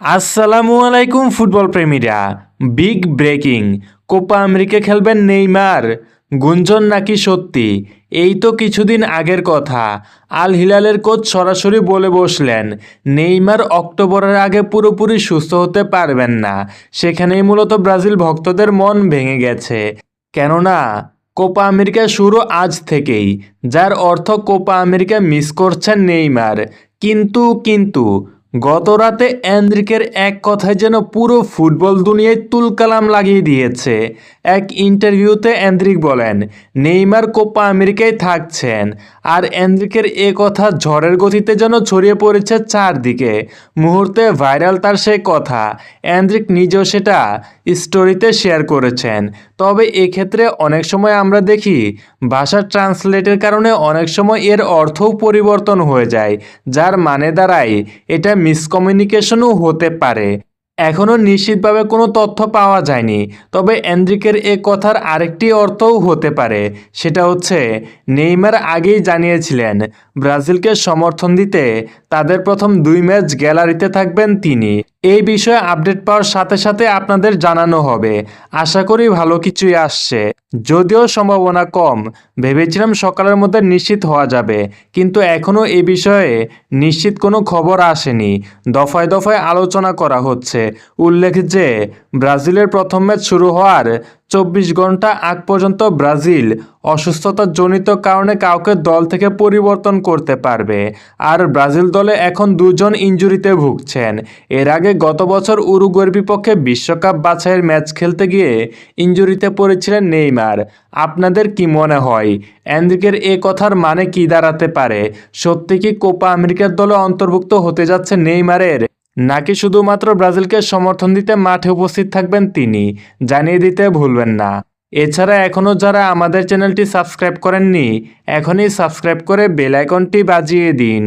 আসসালামু আলাইকুম football প্রেমীরা। Big breaking. Copa America খেলবেন নেইমার। গুঞ্জন নাকি সত্যি? এই তো কিছুদিন আগের কথা। আল হিলালের কোচ সরাসরি বলে বসলেন, নেইমার অক্টোবরের আগে পুরোপুরি সুস্থ হতে পারবেন না। সেখানেই মূলত ব্রাজিল ভক্তদের মন ভেঙে গেছে। কেননা, কোপা আমেরিকা শুরু আজ থেকেই। যার অর্থ কোপা আমেরিকা মিস করছেন নেইমার। কিন্তু কিন্তু গত রাতে অ্যান্দ্রিকের এক কথায় যেন পুরো ফুটবল দুনিয়ায় তুলকালাম লাগিয়ে দিয়েছে। এক ইন্টারভিউতে অ্যান্দ্রিক বলেন, নেইমার কোপা আমেরিকায় থাকছেন আর অ্যান্দ্রিকের এ কথা ঝড়ের গতিতে যেন ছড়িয়ে পড়েছে চারদিকে। মুহূর্তে ভাইরাল তার সেই কথা। অ্যান্দ্রিক নিজেও সেটা স্টোরিতে শেয়ার করেছেন। তবে এক্ষেত্রে অনেক সময় আমরা দেখি, ভাষা ট্রান্সলেটের কারণে অনেক সময় এর অর্থও পরিবর্তন হয়ে যায়, যার মানে দাঁড়ায়, এটা মিসকমিউনিকেশনও হতে পারে। এখনও নিশ্চিতভাবে কোনো তথ্য পাওয়া যায়নি, তবে এন্দ্রিকের এ কথার আরেকটি অর্থও হতে পারে, সেটা হচ্ছে, নেইমার আগেই জানিয়েছিলেন, ব্রাজিলকে সমর্থন দিতে তাদের প্রথম দুই ম্যাচ গ্যালারিতে থাকবেন তিনি। এই বিষয়ে আপডেট পাওয়ার সাথে সাথে আপনাদের জানানো হবে। আশা করি ভালো কিছুই আসছে। যদিও সম্ভাবনা কম, ভেবেছিলাম সকালের মধ্যে নিশ্চিত হওয়া যাবে, কিন্তু এখনও এ বিষয়ে নিশ্চিত কোনো খবর আসেনি। দফায় দফায় আলোচনা করা হচ্ছে। উল্লেখ যে, ব্রাজিলের প্রথম ম্যাচ শুরু হওয়ার চব্বিশ ঘণ্টা আগ পর্যন্ত ব্রাজিল অসুস্থতার জনিত কারণে কাউকে দল থেকে পরিবর্তন করতে পারবে। আর ব্রাজিল দলে এখন দুজন ইঞ্জুরিতে ভুগছেন। এর আগে গত বছর উরুগুয়ের বিপক্ষে বিশ্বকাপ বাছাইয়ের ম্যাচ খেলতে গিয়ে ইঞ্জুরিতে পড়েছিলেন নেইমার। আপনাদের কি মনে হয়? অ্যান্দ্রিকের এ কথার মানে কি দাঁড়াতে পারে? সত্যি কি কোপা আমেরিকার দলে অন্তর্ভুক্ত হতে যাচ্ছে নেইমারের? নাকি শুধুমাত্র ব্রাজিলকে সমর্থন দিতে মাঠে উপস্থিত থাকবেন তিনি, জানিয়ে দিতে ভুলবেন না। এছাড়া এখনও যারা আমাদের চ্যানেলটি সাবস্ক্রাইব করেননি, এখনই সাবস্ক্রাইব করে বেল আইকনটি বাজিয়ে দিন।